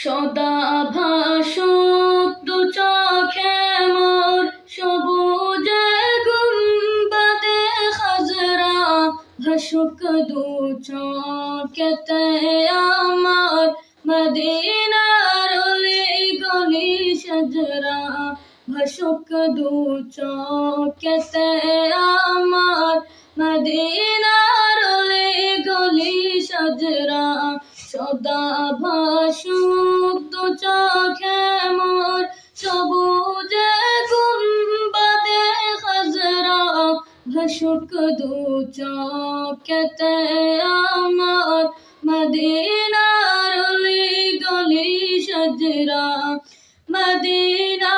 সদা ভাসুক চোখে মোর সবুজে গুম্বাদে খাজরা ভাসুক দু চোখেতে আমার মদিনার গলি সজরা। ভাসুক দু চোখেতে আমার মদিনার গলি সজরা। সদা ভাসুক দু চোখে মোর সবুজে গুম্বাদে খাজরা ভাসুক দু চোখেতে আমার মদিনার গলি সজরা। মদিনা